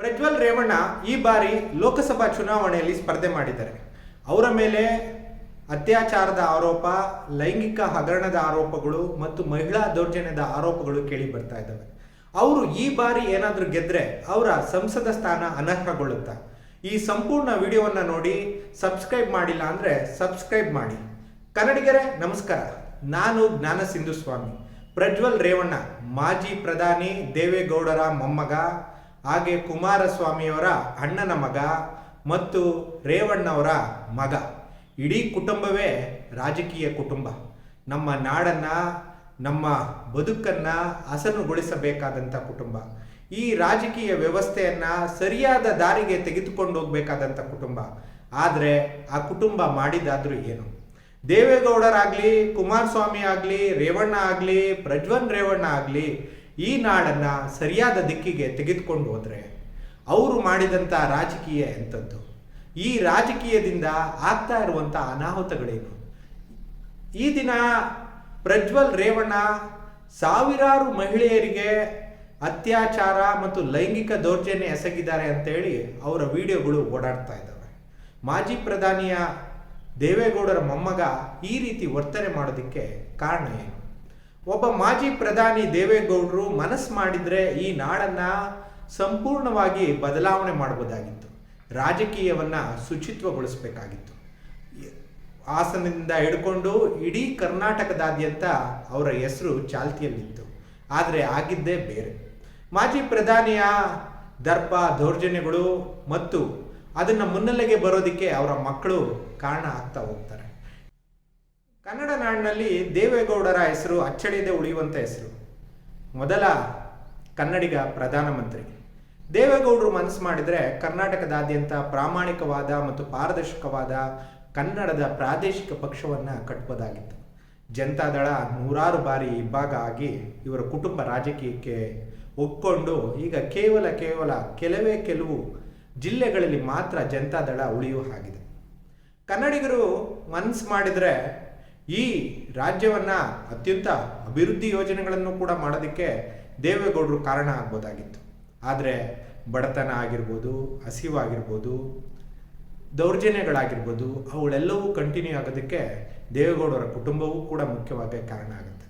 ಪ್ರಜ್ವಲ್ ರೇವಣ್ಣ ಈ ಬಾರಿ ಲೋಕಸಭಾ ಚುನಾವಣೆಯಲ್ಲಿ ಸ್ಪರ್ಧೆ ಮಾಡಿದ್ದಾರೆ. ಅವರ ಮೇಲೆ ಅತ್ಯಾಚಾರದ ಆರೋಪ, ಲೈಂಗಿಕ ಹಗರಣದ ಆರೋಪಗಳು ಮತ್ತು ಮಹಿಳಾ ದೌರ್ಜನ್ಯದ ಆರೋಪಗಳು ಕೇಳಿ ಬರ್ತಾ ಇದ್ದಾವೆ. ಅವರು ಈ ಬಾರಿ ಏನಾದರೂ ಗೆದ್ರೆ ಅವರ ಸಂಸದ ಸ್ಥಾನ ಅನರ್ಹಗೊಳ್ಳುತ್ತಾ? ಈ ಸಂಪೂರ್ಣ ವಿಡಿಯೋವನ್ನು ನೋಡಿ ಸಬ್ಸ್ಕ್ರೈಬ್ ಮಾಡಿಲ್ಲ ಅಂದರೆ ಸಬ್ಸ್ಕ್ರೈಬ್ ಮಾಡಿ. ಕನ್ನಡಿಗರೇ, ನಮಸ್ಕಾರ. ನಾನು ಜ್ಞಾನ ಸಿಂಧು ಸ್ವಾಮಿ ಪ್ರಜ್ವಲ್ ರೇವಣ್ಣ, ಮಾಜಿ ಪ್ರಧಾನಿ ದೇವೇಗೌಡರ ಮೊಮ್ಮಗ. ಹಾಗೆ ಕುಮಾರಸ್ವಾಮಿಯವರ ಅಣ್ಣನ ಮಗ ಮತ್ತು ರೇವಣ್ಣವರ ಮಗ. ಇಡೀ ಕುಟುಂಬವೇ ರಾಜಕೀಯ ಕುಟುಂಬ. ನಮ್ಮ ನಾಡನ್ನ, ನಮ್ಮ ಬದುಕನ್ನ ಹಸನುಗೊಳಿಸಬೇಕಾದಂಥ ಕುಟುಂಬ. ಈ ರಾಜಕೀಯ ವ್ಯವಸ್ಥೆಯನ್ನ ಸರಿಯಾದ ದಾರಿಗೆ ತೆಗೆದುಕೊಂಡು ಹೋಗಬೇಕಾದಂಥ ಕುಟುಂಬ. ಆದರೆ ಆ ಕುಟುಂಬ ಮಾಡಿದಾದರೂ ಏನು? ದೇವೇಗೌಡರಾಗಲಿ, ಕುಮಾರಸ್ವಾಮಿ ಆಗಲಿ, ರೇವಣ್ಣ ಆಗಲಿ, ಪ್ರಜ್ವಲ್ ರೇವಣ್ಣ ಆಗಲಿ ಈ ನಾಡನ್ನು ಸರಿಯಾದ ದಿಕ್ಕಿಗೆ ತೆಗೆದುಕೊಂಡು ಹೋದರೆ ಅವರು ಮಾಡಿದಂಥ ರಾಜಕೀಯ ಎಂಥದ್ದು ಈ ರಾಜಕೀಯದಿಂದ ಆಗ್ತಾ ಇರುವಂಥ ಅನಾಹುತಗಳೇನು? ಈ ದಿನ ಪ್ರಜ್ವಲ್ ರೇವಣ್ಣ ಸಾವಿರಾರು ಮಹಿಳೆಯರಿಗೆ ಅತ್ಯಾಚಾರ ಮತ್ತು ಲೈಂಗಿಕ ದೌರ್ಜನ್ಯ ಎಸಗಿದ್ದಾರೆ ಅಂತೇಳಿ ಅವರ ವಿಡಿಯೋಗಳು ಓಡಾಡ್ತಾ ಇದ್ದಾವೆ. ಮಾಜಿ ಪ್ರಧಾನಿಯ ದೇವೇಗೌಡರ ಮೊಮ್ಮಗ ಈ ರೀತಿ ವರ್ತನೆ ಮಾಡೋದಕ್ಕೆ ಕಾರಣ ಏನು? ಒಬ್ಬ ಮಾಜಿ ಪ್ರಧಾನಿ ದೇವೇಗೌಡರು ಮನಸ್ಸು ಮಾಡಿದ್ರೆ ಈ ನಾಡನ್ನ ಸಂಪೂರ್ಣವಾಗಿ ಬದಲಾವಣೆ ಮಾಡಬಹುದಾಗಿತ್ತು ರಾಜಕೀಯವನ್ನು ಶುಚಿತ್ವಗೊಳಿಸಬೇಕಾಗಿತ್ತು. ಹಾಸನದಿಂದ ಹಿಡ್ಕೊಂಡು ಇಡೀ ಕರ್ನಾಟಕದಾದ್ಯಂತ ಅವರ ಹೆಸರು ಚಾಲ್ತಿಯಲ್ಲಿತ್ತು. ಆದರೆ ಆಗಿದ್ದೇ ಬೇರೆ. ಮಾಜಿ ಪ್ರಧಾನಿಯ ದರ್ಪ, ದೌರ್ಜನ್ಯಗಳು ಮತ್ತು ಅದನ್ನು ಮುನ್ನೆಲೆಗೆ ಬರೋದಕ್ಕೆ ಅವರ ಮಕ್ಕಳು ಕಾರಣ ಆಗ್ತಾ ಹೋಗ್ತಾರೆ. ಕನ್ನಡ ನಾಡಿನಲ್ಲಿ ದೇವೇಗೌಡರ ಹೆಸರು ಅಚ್ಚಳಿಯದೆ ಉಳಿಯುವಂಥ ಹೆಸರು. ಮೊದಲ ಕನ್ನಡಿಗ ಪ್ರಧಾನಮಂತ್ರಿ. ದೇವೇಗೌಡರು ಮನಸ್ಸು ಮಾಡಿದರೆ ಕರ್ನಾಟಕದಾದ್ಯಂತ ಪ್ರಾಮಾಣಿಕವಾದ ಮತ್ತು ಪಾರದರ್ಶಕವಾದ ಕನ್ನಡದ ಪ್ರಾದೇಶಿಕ ಪಕ್ಷವನ್ನು ಕಟ್ಟಬೋದಾಗಿತ್ತು ಜನತಾದಳ ನೂರಾರು ಬಾರಿ ಇಬ್ಬಾಗ ಆಗಿ ಇವರ ಕುಟುಂಬ ರಾಜಕೀಯಕ್ಕೆ ಒಪ್ಕೊಂಡು ಈಗ ಕೇವಲ ಕೇವಲ ಕೆಲವೇ ಕೆಲವು ಜಿಲ್ಲೆಗಳಲ್ಲಿ ಮಾತ್ರ ಜನತಾದಳ ಉಳಿಯುವ ಹಾಗಿದೆ. ಕನ್ನಡಿಗರು ಮನಸ್ಸು ಮಾಡಿದರೆ ಈ ರಾಜ್ಯವನ್ನು ಅತ್ಯಂತ ಅಭಿವೃದ್ಧಿ ಯೋಜನೆಗಳನ್ನು ಕೂಡ ಮಾಡೋದಕ್ಕೆ ದೇವೇಗೌಡರು ಕಾರಣ ಆಗ್ಬೋದಾಗಿತ್ತು. ಆದರೆ ಬಡತನ ಆಗಿರ್ಬೋದು, ಹಸಿವಾಗಿರ್ಬೋದು, ದೌರ್ಜನ್ಯಗಳಾಗಿರ್ಬೋದು, ಅವುಗಳೆಲ್ಲವೂ ಕಂಟಿನ್ಯೂ ಆಗೋದಕ್ಕೆ ದೇವೇಗೌಡರ ಕುಟುಂಬವೂ ಕೂಡ ಮುಖ್ಯವಾಗಿ ಕಾರಣ ಆಗುತ್ತೆ.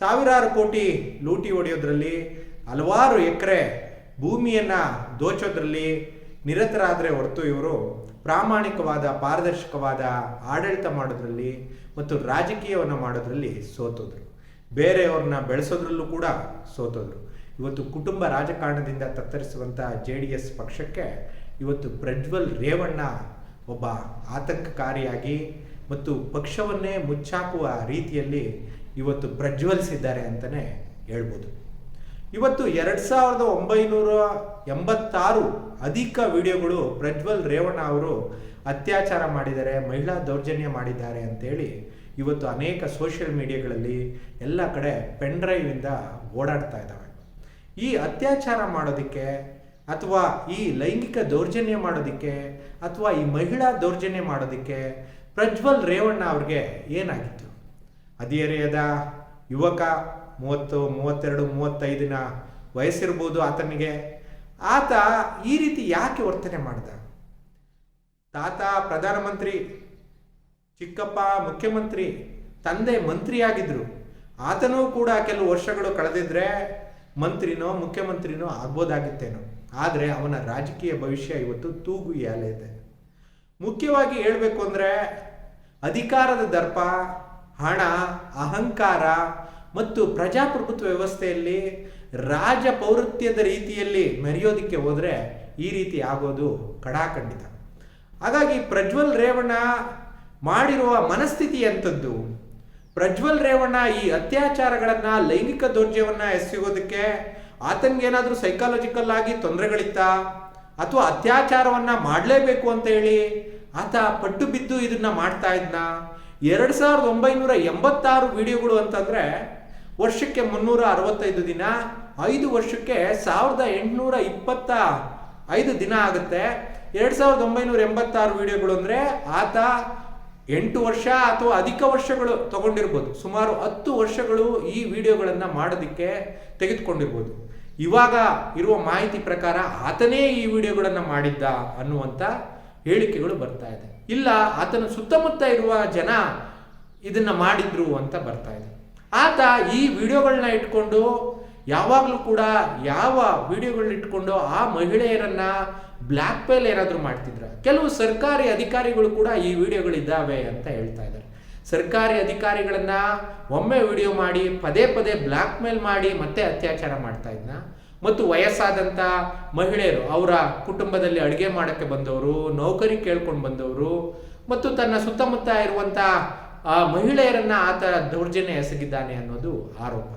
ಸಾವಿರಾರು ಕೋಟಿ ಲೂಟಿ ಹೊಡೆಯೋದ್ರಲ್ಲಿ ಹಲವಾರು ಎಕರೆ ಭೂಮಿಯನ್ನು ದೋಚೋದ್ರಲ್ಲಿ ನಿರತರಾದರೆ ಹೊರತು ಇವರು ಪ್ರಾಮಾಣಿಕವಾದ, ಪಾರದರ್ಶಕವಾದ ಆಡಳಿತ ಮಾಡೋದ್ರಲ್ಲಿ ಮತ್ತು ರಾಜಕೀಯವನ್ನು ಮಾಡೋದ್ರಲ್ಲಿ ಸೋತೋದ್ರು. ಬೇರೆಯವ್ರನ್ನ ಬೆಳೆಸೋದ್ರಲ್ಲೂ ಕೂಡ ಸೋತೋದ್ರು. ಇವತ್ತು ಕುಟುಂಬ ರಾಜಕಾರಣದಿಂದ ತತ್ತರಿಸುವಂಥ ಜೆ ಡಿ ಎಸ್ ಪಕ್ಷಕ್ಕೆ ಇವತ್ತು ಪ್ರಜ್ವಲ್ ರೇವಣ್ಣ ಒಬ್ಬ ಆತಂಕಕಾರಿಯಾಗಿ ಮತ್ತು ಪಕ್ಷವನ್ನೇ ಮುಚ್ಚಾಕುವ ರೀತಿಯಲ್ಲಿ ಇವತ್ತು ಪ್ರಜ್ವಲಿಸಿದ್ದಾರೆ ಅಂತಲೇ ಹೇಳ್ಬೋದು. ಇವತ್ತು ಎರಡು ಸಾವಿರದ ಒಂಬೈನೂರ ಎಂಬತ್ತಾರು ಅಧಿಕ ವಿಡಿಯೋಗಳು ಪ್ರಜ್ವಲ್ ರೇವಣ್ಣ ಅವರು ಅತ್ಯಾಚಾರ ಮಾಡಿದ್ದಾರೆ ಮಹಿಳಾ ದೌರ್ಜನ್ಯ ಮಾಡಿದ್ದಾರೆ ಅಂತೇಳಿ ಇವತ್ತು ಅನೇಕ ಸೋಷಿಯಲ್ ಮೀಡಿಯಾಗಳಲ್ಲಿ ಎಲ್ಲ ಕಡೆ ಪೆನ್ ಡ್ರೈವಿಂದ ಓಡಾಡ್ತಾ ಇದ್ದಾವೆ. ಈ ಅತ್ಯಾಚಾರ ಮಾಡೋದಕ್ಕೆ ಅಥವಾ ಈ ಲೈಂಗಿಕ ದೌರ್ಜನ್ಯ ಮಾಡೋದಕ್ಕೆ ಅಥವಾ ಈ ಮಹಿಳಾ ದೌರ್ಜನ್ಯ ಮಾಡೋದಕ್ಕೆ ಪ್ರಜ್ವಲ್ ರೇವಣ್ಣ ಅವ್ರಿಗೆ ಏನಾಗಿತ್ತು? ಹದಿಹರೆಯದ ಯುವಕ ಮೂವತ್ತು, ಮೂವತ್ತೆರಡು, ಮೂವತ್ತೈದಿನ ವಯಸ್ಸಿರ್ಬೋದು ಆತನಿಗೆ. ಆತ ಈ ರೀತಿ ಯಾಕೆ ವರ್ತನೆ ಮಾಡ್ದ? ತಾತ, ಪ್ರಧಾನಮಂತ್ರಿ, ಚಿಕ್ಕಪ್ಪ, ಮುಖ್ಯಮಂತ್ರಿ, ತಂದೆ ಮಂತ್ರಿಯಾಗಿದ್ದರು ಆತನೂ ಕೂಡ ಕೆಲವು ವರ್ಷಗಳು ಕಳೆದಿದ್ರೆ ಮಂತ್ರಿನೋ, ಮುಖ್ಯಮಂತ್ರಿನೋ ಆಗ್ಬೋದಾಗಿತ್ತೇನೋ. ಆದರೆ ಅವನ ರಾಜಕೀಯ ಭವಿಷ್ಯ ಇವತ್ತು ತೂಗು ಇದೆ. ಮುಖ್ಯವಾಗಿ ಹೇಳಬೇಕು ಅಂದರೆ ಅಧಿಕಾರದ ದರ್ಪ, ಹಣ, ಅಹಂಕಾರ ಮತ್ತು ಪ್ರಜಾಪ್ರಭುತ್ವ ವ್ಯವಸ್ಥೆಯಲ್ಲಿ ರಾಜ ಪೌರತ್ಯದ ರೀತಿಯಲ್ಲಿ ಮೆರೆಯೋದಕ್ಕೆ ಹೋದರೆ ಈ ರೀತಿ ಆಗೋದು ಕಡಾಖಂಡಿತ. ಹಾಗಾಗಿ ಪ್ರಜ್ವಲ್ ರೇವಣ್ಣ ಮಾಡಿರುವ ಮನಸ್ಥಿತಿ ಎಂಥದ್ದು? ಪ್ರಜ್ವಲ್ ರೇವಣ್ಣ ಈ ಅತ್ಯಾಚಾರಗಳನ್ನು, ಲೈಂಗಿಕ ದೌರ್ಜನ್ಯವನ್ನ ಎಸಗೋದಕ್ಕೆ ಆತನಿಗೇನಾದರೂ ಸೈಕಾಲಜಿಕಲ್ ಆಗಿ ತೊಂದರೆಗಳಿತ್ತ? ಅಥವಾ ಅತ್ಯಾಚಾರವನ್ನು ಮಾಡಲೇಬೇಕು ಅಂತ ಹೇಳಿ ಆತ ಪಟ್ಟು ಬಿದ್ದು ಇದನ್ನ ಮಾಡ್ತಾ ಇದ್ನ? ಎರಡ್ ಸಾವಿರದ ಒಂಬೈನೂರ ಎಂಬತ್ತಾರು ವಿಡಿಯೋಗಳು ಅಂತಂದ್ರೆ ವರ್ಷಕ್ಕೆ ಮುನ್ನೂರ ಅರವತ್ತೈದು ದಿನ, ಐದು ವರ್ಷಕ್ಕೆ ಸಾವಿರದ ಎಂಟುನೂರ ಇಪ್ಪತ್ತ ಐದು ದಿನ ಆಗುತ್ತೆ. ಎರಡ್ ಸಾವಿರದ ಒಂಬೈನೂರ ಎಂಬತ್ತಾರು ವಿಡಿಯೋಗಳು ಅಂದ್ರೆ ಆತ ಎಂಟು ವರ್ಷ ಅಥವಾ ಅಧಿಕ ವರ್ಷಗಳು ತಗೊಂಡಿರ್ಬೋದು. ಸುಮಾರು ಹತ್ತು ವರ್ಷಗಳು ಈ ವಿಡಿಯೋಗಳನ್ನು ಮಾಡೋದಕ್ಕೆ ತೆಗೆದುಕೊಂಡಿರ್ಬೋದು. ಇವಾಗ ಇರುವ ಮಾಹಿತಿ ಪ್ರಕಾರ ಆತನೇ ಈ ವಿಡಿಯೋಗಳನ್ನು ಮಾಡಿದ್ದ ಅನ್ನುವಂಥ ಹೇಳಿಕೆಗಳು ಬರ್ತಾ ಇದೆ. ಇಲ್ಲ, ಆತನ ಸುತ್ತಮುತ್ತ ಇರುವ ಜನ ಇದನ್ನ ಮಾಡಿದ್ರು ಅಂತ ಬರ್ತಾ ಇದೆ. ಆತ ಈ ವಿಡಿಯೋಗಳನ್ನ ಇಟ್ಕೊಂಡು ಯಾವಾಗಲೂ ಕೂಡ ಯಾವ ವಿಡಿಯೋಗಳನ್ನ ಇಟ್ಕೊಂಡು ಆ ಮಹಿಳೆಯರನ್ನ ಬ್ಲ್ಯಾಕ್ ಮೇಲ್ ಏನಾದರೂ ಮಾಡ್ತಿದ್ರ? ಕೆಲವು ಸರ್ಕಾರಿ ಅಧಿಕಾರಿಗಳು ಕೂಡ ಈ ವಿಡಿಯೋಗಳಿದ್ದಾವೆ ಅಂತ ಹೇಳ್ತಾ ಇದ್ದಾರೆ. ಸರ್ಕಾರಿ ಅಧಿಕಾರಿಗಳನ್ನ ಒಮ್ಮೆ ವಿಡಿಯೋ ಮಾಡಿ, ಪದೇ ಪದೇ ಬ್ಲ್ಯಾಕ್ ಮೇಲ್ ಮಾಡಿ ಮತ್ತೆ ಅತ್ಯಾಚಾರ ಮಾಡ್ತಾ ಇದ್ನ. ಮತ್ತು ವಯಸ್ಸಾದಂಥ ಮಹಿಳೆಯರು, ಅವರ ಕುಟುಂಬದಲ್ಲಿ ಅಡುಗೆ ಮಾಡೋಕ್ಕೆ ಬಂದವರು, ನೌಕರಿ ಕೇಳ್ಕೊಂಡು ಬಂದವರು, ಮತ್ತು ತನ್ನ ಸುತ್ತಮುತ್ತ ಇರುವಂಥ ಆ ಮಹಿಳೆಯರನ್ನ ಆತ ದೌರ್ಜನ್ಯ ಎಸಗಿದ್ದಾನೆ ಅನ್ನೋದು ಆರೋಪ.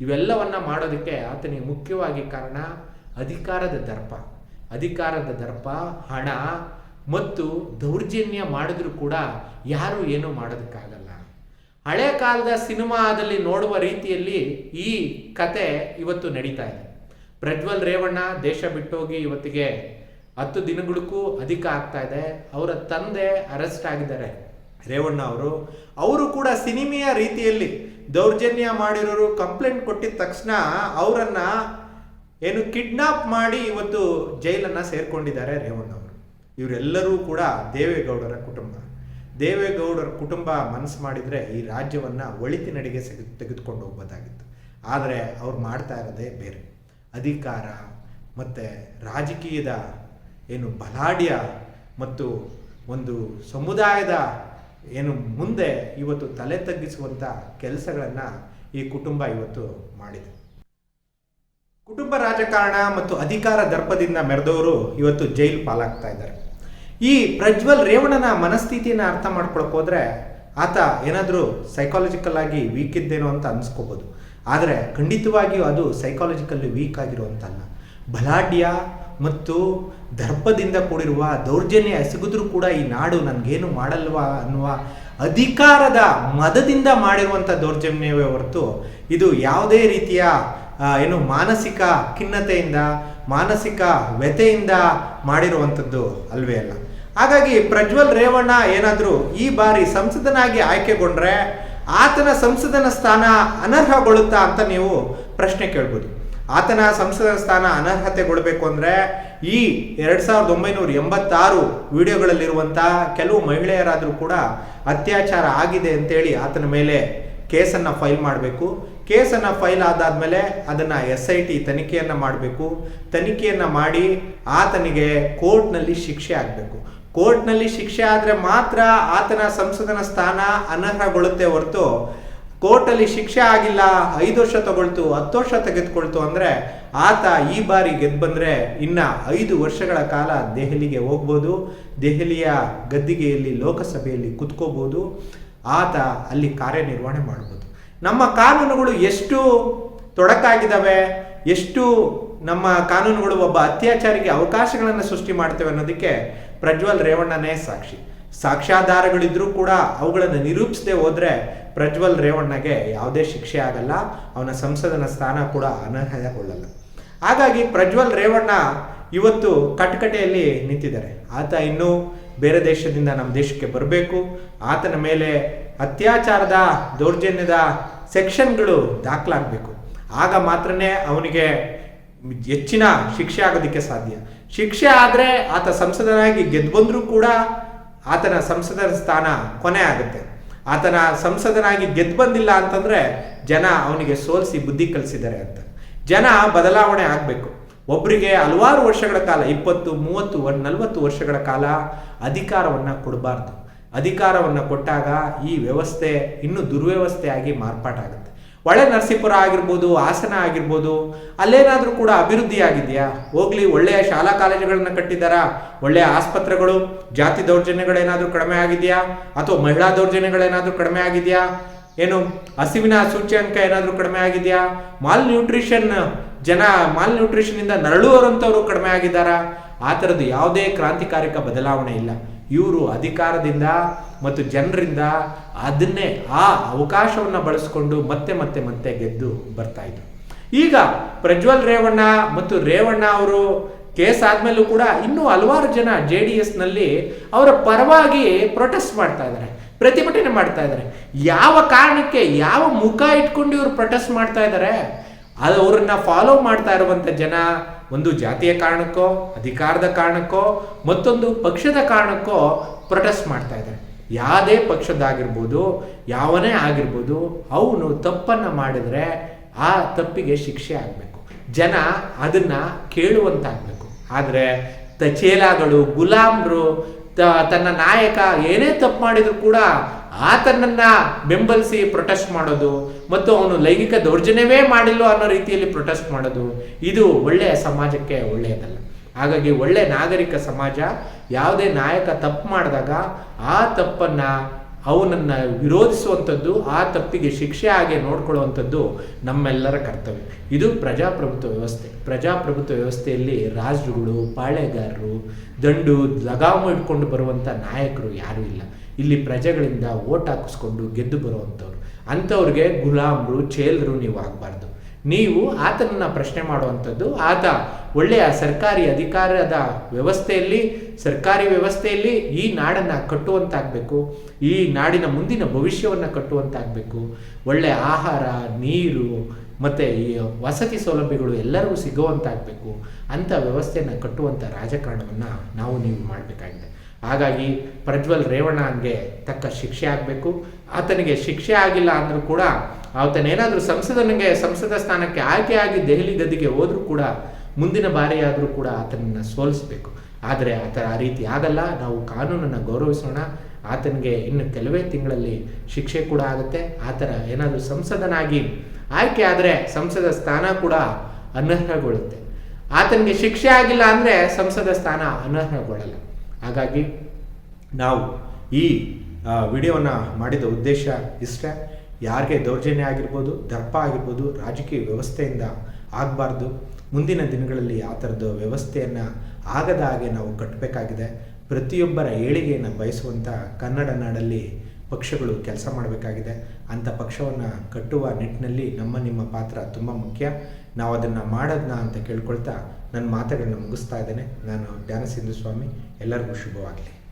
ಇವೆಲ್ಲವನ್ನ ಮಾಡೋದಕ್ಕೆ ಆತನಿಗೆ ಮುಖ್ಯವಾಗಿ ಕಾರಣ ಅಧಿಕಾರದ ದರ್ಪ. ಅಧಿಕಾರದ ದರ್ಪ, ಹಣ ಮತ್ತು ದೌರ್ಜನ್ಯ ಮಾಡಿದ್ರೂ ಕೂಡ ಯಾರು ಏನೂ ಮಾಡೋದಕ್ಕಾಗಲ್ಲ. ಹಳೆ ಕಾಲದ ಸಿನಿಮಾದಲ್ಲಿ ನೋಡುವ ರೀತಿಯಲ್ಲಿ ಈ ಕತೆ ಇವತ್ತು ನಡೀತಾ ಇದೆ. ಪ್ರಜ್ವಲ್ ರೇವಣ್ಣ ದೇಶ ಬಿಟ್ಟೋಗಿ ಇವತ್ತಿಗೆ ಹತ್ತು ದಿನಗಳಿಗೂ ಅಧಿಕ ಆಗ್ತಾ ಇದೆ. ಅವರ ತಂದೆ ಅರೆಸ್ಟ್ ಆಗಿದ್ದಾರೆ. ರೇವಣ್ಣ ಅವರು ಅವರು ಕೂಡ ಸಿನಿಮೆಯ ರೀತಿಯಲ್ಲಿ ದೌರ್ಜನ್ಯ ಮಾಡಿರೋರು ಕಂಪ್ಲೇಂಟ್ ಕೊಟ್ಟಿದ ತಕ್ಷಣ ಅವರನ್ನ ಏನು ಕಿಡ್ನಾಪ್ ಮಾಡಿ ಇವತ್ತು ಜೈಲನ್ನ ಸೇರ್ಕೊಂಡಿದ್ದಾರೆ ರೇವಣ್ಣ ಅವರು ಇವರೆಲ್ಲರೂ ಕೂಡ ದೇವೇಗೌಡರ ಕುಟುಂಬ. ದೇವೇಗೌಡರ ಕುಟುಂಬ ಮನಸ್ಸು ಮಾಡಿದರೆ ಈ ರಾಜ್ಯವನ್ನ ಒಳಿತಿನಡೆಗೆ ಸೆಗೆ, ತೆಗೆದುಕೊಂಡು ಹೋಗ್ಬೋದಾಗಿತ್ತು. ಆದರೆ ಅವ್ರು ಮಾಡ್ತಾ ಇರೋದೇ ಬೇರೆ. ಅಧಿಕಾರ ಮತ್ತು ರಾಜಕೀಯದ ಏನು ಬಲಾಢ್ಯ ಮತ್ತು ಒಂದು ಸಮುದಾಯದ ಏನು ಮುಂದೆ ಇವತ್ತು ತಲೆ ತಗ್ಗಿಸುವಂಥ ಕೆಲಸಗಳನ್ನು ಈ ಕುಟುಂಬ ಇವತ್ತು ಮಾಡಿದೆ. ಕುಟುಂಬ ರಾಜಕಾರಣ ಮತ್ತು ಅಧಿಕಾರ ದರ್ಪದಿಂದ ಮೆರೆದವರು ಇವತ್ತು ಜೈಲು ಪಾಲಾಗ್ತಾ ಇದ್ದಾರೆ. ಈ ಪ್ರಜ್ವಲ್ ರೇವಣನ ಮನಸ್ಥಿತಿಯನ್ನು ಅರ್ಥ ಮಾಡ್ಕೊಳಕ್ ಹೋದ್ರೆ ಆತ ಏನಾದರೂ ಸೈಕಾಲಜಿಕಲ್ ಆಗಿ ವೀಕ್ ಇದ್ದೇನೋ ಅಂತ ಅನ್ಸ್ಕೋಬೋದು. ಆದರೆ ಖಂಡಿತವಾಗಿಯೂ ಅದು ಸೈಕಾಲಜಿಕಲ್ಲಿ ವೀಕ್ ಆಗಿರುವಂತಲ್ಲ. ಬಲಾಢ್ಯ ಮತ್ತು ದರ್ಪದಿಂದ ಕೂಡಿರುವ ದೌರ್ಜನ್ಯ ಎಸಗಿದ್ರೂ ಕೂಡ ಈ ನಾಡು ನನಗೇನು ಮಾಡಲ್ವಾ ಅನ್ನುವ ಅಧಿಕಾರದ ಮದದಿಂದ ಮಾಡಿರುವಂಥ ದೌರ್ಜನ್ಯವೇ ಹೊರತು ಇದು ಯಾವುದೇ ರೀತಿಯ ಏನು ಮಾನಸಿಕ ಖಿನ್ನತೆಯಿಂದ, ಮಾನಸಿಕ ವ್ಯಥೆಯಿಂದ ಮಾಡಿರುವಂಥದ್ದು ಅಲ್ವೇ ಅಲ್ಲ. ಹಾಗಾಗಿ ಪ್ರಜ್ವಲ್ ರೇವಣ್ಣ ಏನಾದರೂ ಈ ಬಾರಿ ಸಂಸದನಾಗಿ ಆಯ್ಕೆಗೊಂಡ್ರೆ ಆತನ ಸಂಸದನ ಸ್ಥಾನ ಅನರ್ಹಗೊಳ್ಳುತ್ತಾ ಅಂತ ನೀವು ಪ್ರಶ್ನೆ ಕೇಳ್ಬೋದು. ಆತನ ಸಂಸದ ಸ್ಥಾನ ಅನರ್ಹತೆಗೊಳ್ಬೇಕು ಅಂದರೆ ಈ ಎರಡು ಸಾವಿರದ ಒಂಬೈನೂರ ಎಂಬತ್ತಾರು ವಿಡಿಯೋಗಳಲ್ಲಿರುವಂಥ ಕೆಲವು ಮಹಿಳೆಯರಾದರೂ ಕೂಡ ಅತ್ಯಾಚಾರ ಆಗಿದೆ ಅಂತೇಳಿ ಆತನ ಮೇಲೆ ಕೇಸನ್ನು ಫೈಲ್ ಮಾಡಬೇಕು. ಕೇಸನ್ನು ಫೈಲ್ ಆದಾದ್ಮೇಲೆ ಅದನ್ನು ಎಸ್ ಐ ಟಿ ತನಿಖೆಯನ್ನು ಮಾಡಬೇಕು. ತನಿಖೆಯನ್ನು ಮಾಡಿ ಆತನಿಗೆ ಕೋರ್ಟ್ನಲ್ಲಿ ಶಿಕ್ಷೆ ಆಗಬೇಕು. ಕೋರ್ಟ್ನಲ್ಲಿ ಶಿಕ್ಷೆ ಆದರೆ ಮಾತ್ರ ಆತನ ಸಂಸದನ ಸ್ಥಾನ ಅನರ್ಹಗೊಳ್ಳುತ್ತೆ ಹೊರತು ಕೋರ್ಟಲ್ಲಿ ಶಿಕ್ಷೆ ಆಗಿಲ್ಲ, ಐದು ವರ್ಷ ತಗೊಳ್ತು, ಹತ್ತು ವರ್ಷ ತೆಗೆದುಕೊಳ್ತು ಅಂದರೆ ಆತ ಈ ಬಾರಿ ಗೆದ್ದು ಬಂದರೆ ಇನ್ನ ಐದು ವರ್ಷಗಳ ಕಾಲ ದೆಹಲಿಗೆ ಹೋಗ್ಬೋದು, ದೆಹಲಿಯ ಗದ್ದಿಗೆಯಲ್ಲಿ ಲೋಕಸಭೆಯಲ್ಲಿ ಕುತ್ಕೋಬೋದು, ಆತ ಅಲ್ಲಿ ಕಾರ್ಯನಿರ್ವಹಣೆ ಮಾಡ್ಬೋದು. ನಮ್ಮ ಕಾನೂನುಗಳು ಎಷ್ಟು ತೊಡಕಾಗಿದ್ದಾವೆ, ಎಷ್ಟು ನಮ್ಮ ಕಾನೂನುಗಳು ಒಬ್ಬ ಅತ್ಯಾಚಾರಿಗೆ ಅವಕಾಶಗಳನ್ನು ಸೃಷ್ಟಿ ಮಾಡ್ತೇವೆ ಅನ್ನೋದಕ್ಕೆ ಪ್ರಜ್ವಲ್ ರೇವಣ್ಣನೇ ಸಾಕ್ಷಿ. ಸಾಕ್ಷ್ಯಾಧಾರಗಳಿದ್ರೂ ಕೂಡ ಅವುಗಳನ್ನು ನಿರೂಪಿಸದೆ ಹೋದ್ರೆ ಪ್ರಜ್ವಲ್ ರೇವಣ್ಣಗೆ ಯಾವುದೇ ಶಿಕ್ಷೆ ಆಗಲ್ಲ, ಅವನ ಸಂಸದನ ಸ್ಥಾನ ಕೂಡ ಅನರ್ಹಗೊಳ್ಳಲ್ಲ ಹಾಗಾಗಿ ಪ್ರಜ್ವಲ್ ರೇವಣ್ಣ ಇವತ್ತು ಕಟ್ಕಟೆಯಲ್ಲಿ ನಿಂತಿದ್ದಾರೆ. ಆತ ಇನ್ನೂ ಬೇರೆ ದೇಶದಿಂದ ನಮ್ಮ ದೇಶಕ್ಕೆ ಬರಬೇಕು. ಆತನ ಮೇಲೆ ಅತ್ಯಾಚಾರದ ದೌರ್ಜನ್ಯದ ಸೆಕ್ಷನ್ಗಳು ದಾಖಲಾಗಬೇಕು. ಆಗ ಮಾತ್ರನೇ ಅವನಿಗೆ ಹೆಚ್ಚಿನ ಶಿಕ್ಷೆ ಆಗೋದಕ್ಕೆ ಸಾಧ್ಯ. ಶಿಕ್ಷೆ ಆದರೆ ಆತ ಸಂಸದನಾಗಿ ಗೆದ್ದು ಬಂದರೂ ಕೂಡ ಆತನ ಸಂಸದರ ಸ್ಥಾನ ಕೊನೆ ಆಗುತ್ತೆ. ಆತನ ಸಂಸದನಾಗಿ ಗೆದ್ದು ಬಂದಿಲ್ಲ ಅಂತಂದ್ರೆ ಜನ ಅವನಿಗೆ ಸೋಲಿಸಿ ಬುದ್ಧಿ ಕಲಿಸಿದ್ದಾರೆ ಅಂತ. ಜನ ಬದಲಾವಣೆ ಆಗಬೇಕು. ಒಬ್ಬರಿಗೆ ಹಲವಾರು ವರ್ಷಗಳ ಕಾಲ, ಇಪ್ಪತ್ತು, ಮೂವತ್ತು ವರ್ ನಲವತ್ತು ವರ್ಷಗಳ ಕಾಲ ಅಧಿಕಾರವನ್ನು ಕೊಡಬಾರ್ದು. ಅಧಿಕಾರವನ್ನು ಕೊಟ್ಟಾಗ ಈ ವ್ಯವಸ್ಥೆ ಇನ್ನೂ ದುರ್ವ್ಯವಸ್ಥೆಯಾಗಿ ಮಾರ್ಪಾಟಾಗುತ್ತೆ. ಒಳ್ಳೆ ನರಸೀಪುರ ಆಗಿರ್ಬೋದು, ಹಾಸನ ಆಗಿರ್ಬೋದು, ಅಲ್ಲೇನಾದರೂ ಕೂಡ ಅಭಿವೃದ್ಧಿ ಆಗಿದೆಯಾ? ಹೋಗ್ಲಿ, ಒಳ್ಳೆಯ ಶಾಲಾ ಕಾಲೇಜುಗಳನ್ನು ಕಟ್ಟಿದ್ದಾರಾ ಒಳ್ಳೆಯ ಆಸ್ಪತ್ರೆಗಳು, ಜಾತಿ ದೌರ್ಜನ್ಯಗಳೇನಾದರೂ ಕಡಿಮೆ ಆಗಿದೆಯಾ? ಅಥವಾ ಮಹಿಳಾ ದೌರ್ಜನ್ಯಗಳೇನಾದರೂ ಕಡಿಮೆ ಆಗಿದೆಯಾ? ಏನು, ಹಸಿವಿನ ಸೂಚ್ಯಂಕ ಏನಾದರೂ ಕಡಿಮೆ ಆಗಿದೆಯಾ? ಮಾಲ್ ನ್ಯೂಟ್ರಿಷನ್ ಜನ ಮಾಲ್ ನ್ಯೂಟ್ರಿಷನ್ ಇಂದ ನರಳುವರಂಥವ್ರು ಕಡಿಮೆ ಆಗಿದ್ದಾರಾ? ಆ ಥರದ್ದು ಯಾವುದೇ ಕ್ರಾಂತಿಕಾರಿಕ ಬದಲಾವಣೆ ಇಲ್ಲ. ಇವರು ಅಧಿಕಾರದಿಂದ ಮತ್ತು ಜನರಿಂದ ಅದನ್ನೇ ಆ ಅವಕಾಶವನ್ನು ಬಳಸಿಕೊಂಡು ಮತ್ತೆ ಮತ್ತೆ ಮತ್ತೆ ಗೆದ್ದು ಬರ್ತಾ ಇದ್ರು. ಈಗ ಪ್ರಜ್ವಲ್ ರೇವಣ್ಣ ಮತ್ತು ರೇವಣ್ಣ ಅವರು ಕೇಸ್ ಆದ್ಮೇಲೂ ಕೂಡ ಇನ್ನೂ ಹಲವಾರು ಜನ ಜೆ ಡಿ ಎಸ್ನಲ್ಲಿ ಅವರ ಪರವಾಗಿ ಪ್ರೊಟೆಸ್ಟ್ ಮಾಡ್ತಾ ಇದ್ದಾರೆ, ಪ್ರತಿಭಟನೆ ಮಾಡ್ತಾ ಇದ್ದಾರೆ. ಯಾವ ಕಾರಣಕ್ಕೆ ಯಾವ ಮುಖ ಇಟ್ಕೊಂಡು ಇವರು ಪ್ರೊಟೆಸ್ಟ್ ಮಾಡ್ತಾ ಇದ್ದಾರೆ, ಅದು ಅವ್ರನ್ನ ಫಾಲೋ ಮಾಡ್ತಾ ಇರುವಂಥ ಜನ ಒಂದು ಜಾತಿಯ ಕಾರಣಕ್ಕೋ, ಅಧಿಕಾರದ ಕಾರಣಕ್ಕೋ, ಮತ್ತೊಂದು ಪಕ್ಷದ ಕಾರಣಕ್ಕೋ ಪ್ರೊಟೆಸ್ಟ್ ಮಾಡ್ತಾ ಇದ್ದಾರೆ. ಯಾವುದೇ ಪಕ್ಷದ್ದಾಗಿರ್ಬೋದು, ಯಾವನೇ ಆಗಿರ್ಬೋದು, ಅವನು ತಪ್ಪನ್ನು ಮಾಡಿದರೆ ಆ ತಪ್ಪಿಗೆ ಶಿಕ್ಷೆ ಆಗಬೇಕು. ಜನ ಅದನ್ನು ಕೇಳುವಂತಾಗಬೇಕು. ಆದರೆ ತಚೇಲಾಗಳು, ಗುಲಾಮ್ರು ತನ್ನ ನಾಯಕ ಏನೇ ತಪ್ಪು ಮಾಡಿದರೂ ಕೂಡ ಆತನನ್ನ ಬೆಂಬಲಿಸಿ ಪ್ರೊಟೆಸ್ಟ್ ಮಾಡೋದು ಮತ್ತು ಅವನು ಲೈಂಗಿಕ ದೌರ್ಜನ್ಯವೇ ಮಾಡಿಲ್ಲ ಅನ್ನೋ ರೀತಿಯಲ್ಲಿ ಪ್ರೊಟೆಸ್ಟ್ ಮಾಡೋದು, ಇದು ಒಳ್ಳೆಯ ಸಮಾಜಕ್ಕೆ ಒಳ್ಳೆಯದಲ್ಲ. ಹಾಗಾಗಿ ಒಳ್ಳೆ ನಾಗರಿಕ ಸಮಾಜ, ಯಾವುದೇ ನಾಯಕ ತಪ್ಪು ಮಾಡಿದಾಗ ಆ ತಪ್ಪನ್ನ ಅವನನ್ನ ವಿರೋಧಿಸುವಂಥದ್ದು, ಆ ತಪ್ಪಿಗೆ ಶಿಕ್ಷೆ ಹಾಗೆ ನೋಡ್ಕೊಳ್ಳುವಂಥದ್ದು ನಮ್ಮೆಲ್ಲರ ಕರ್ತವ್ಯ. ಇದು ಪ್ರಜಾಪ್ರಭುತ್ವ ವ್ಯವಸ್ಥೆ. ಪ್ರಜಾಪ್ರಭುತ್ವ ವ್ಯವಸ್ಥೆಯಲ್ಲಿ ರಾಜರುಗಳು, ಪಾಳೆಗಾರರು, ದಂಡು ಲಗಾಮು ಇಟ್ಕೊಂಡು ಬರುವಂಥ ನಾಯಕರು ಯಾರೂ ಇಲ್ಲ. ಇಲ್ಲಿ ಪ್ರಜೆಗಳಿಂದ ಓಟ್ ಹಾಕಿಸ್ಕೊಂಡು ಗೆದ್ದು ಬರುವಂಥವ್ರು. ಅಂಥವ್ರಿಗೆ ಗುಲಾಮರು ಚೇಲರು ನೀವು ಆಗಬಾರ್ದು. ನೀವು ಆತನನ್ನು ಪ್ರಶ್ನೆ ಮಾಡುವಂಥದ್ದು, ಆತ ಒಳ್ಳೆಯ ಸರ್ಕಾರಿ ಅಧಿಕಾರದ ವ್ಯವಸ್ಥೆಯಲ್ಲಿ, ಸರ್ಕಾರಿ ವ್ಯವಸ್ಥೆಯಲ್ಲಿ ಈ ನಾಡನ್ನು ಕಟ್ಟುವಂತಾಗಬೇಕು, ಈ ನಾಡಿನ ಮುಂದಿನ ಭವಿಷ್ಯವನ್ನು ಕಟ್ಟುವಂತಾಗಬೇಕು. ಒಳ್ಳೆಯ ಆಹಾರ, ನೀರು, ಮತ್ತು ಈ ವಸತಿ ಸೌಲಭ್ಯಗಳು ಎಲ್ಲರಿಗೂ ಸಿಗುವಂತಾಗಬೇಕು. ಅಂಥ ವ್ಯವಸ್ಥೆಯನ್ನು ಕಟ್ಟುವಂಥ ರಾಜಕಾರಣವನ್ನು ನಾವು ನೀವು ಮಾಡಬೇಕಾಗಿದೆ. ಹಾಗಾಗಿ ಪ್ರಜ್ವಲ್ ರೇವಣ್ಣಗೆ ತಕ್ಕ ಶಿಕ್ಷೆ ಆಗಬೇಕು. ಆತನಿಗೆ ಶಿಕ್ಷೆ ಆಗಿಲ್ಲ ಅಂದರೂ ಕೂಡ ಆತನೇನಾದರೂ ಸಂಸದನಿಗೆ, ಸಂಸದ ಸ್ಥಾನಕ್ಕೆ ಆಯ್ಕೆಯಾಗಿ ದೆಹಲಿ ಗದ್ದಿಗೆ ಹೋದರೂ ಕೂಡ ಮುಂದಿನ ಬಾರಿಯಾದರೂ ಕೂಡ ಆತನನ್ನು ಸೋಲಿಸಬೇಕು. ಆದರೆ ಆ ಥರ ಆ ರೀತಿ ಆಗಲ್ಲ. ನಾವು ಕಾನೂನನ್ನು ಗೌರವಿಸೋಣ. ಆತನಿಗೆ ಇನ್ನು ಕೆಲವೇ ತಿಂಗಳಲ್ಲಿ ಶಿಕ್ಷೆ ಕೂಡ ಆಗುತ್ತೆ. ಆ ಥರ ಏನಾದರೂ ಸಂಸದನಾಗಿ ಆಯ್ಕೆ ಆದರೆ ಸಂಸದ ಸ್ಥಾನ ಕೂಡ ಅನರ್ಹಗೊಳ್ಳುತ್ತೆ. ಆತನಿಗೆ ಶಿಕ್ಷೆ ಆಗಿಲ್ಲ ಅಂದರೆ ಸಂಸದ ಸ್ಥಾನ ಅನರ್ಹಗೊಳ್ಳಲ್ಲ. ಹಾಗಾಗಿ ನಾವು ಈ ವಿಡಿಯೋನ ಮಾಡಿದ ಉದ್ದೇಶ ಇಷ್ಟ. ಯಾರಿಗೆ ದೌರ್ಜನ್ಯ ಆಗಿರ್ಬೋದು ದರ್ಪ ಆಗಿರ್ಬೋದು, ರಾಜಕೀಯ ವ್ಯವಸ್ಥೆಯಿಂದ ಆಗಬಾರ್ದು. ಮುಂದಿನ ದಿನಗಳಲ್ಲಿ ಆ ಥರದ ವ್ಯವಸ್ಥೆಯನ್ನು ಆಗದ ಹಾಗೆ ನಾವು ಕಟ್ಟಬೇಕಾಗಿದೆ ಪ್ರತಿಯೊಬ್ಬರ ಏಳಿಗೆಯನ್ನು ಬಯಸುವಂಥ ಕನ್ನಡ ನಾಡಲ್ಲಿ ಪಕ್ಷಗಳು ಕೆಲಸ ಮಾಡಬೇಕಾಗಿದೆ. ಅಂಥ ಪಕ್ಷವನ್ನು ಕಟ್ಟುವ ನಿಟ್ಟಿನಲ್ಲಿ ನಮ್ಮ ನಿಮ್ಮ ಪಾತ್ರ ತುಂಬ ಮುಖ್ಯ. ನಾವು ಅದನ್ನು ಮಾಡೋದನ್ನ ಅಂತ ಕೇಳ್ಕೊಳ್ತಾ ನನ್ನ ಮಾತುಗಳನ್ನ ಮುಗಿಸ್ತಾ ಇದ್ದೇನೆ. ನಾನು ಧ್ಯಾನ ಸಿಂಧು ಸ್ವಾಮಿ ಎಲ್ಲರಿಗೂ ಶುಭವಾಗಲಿ.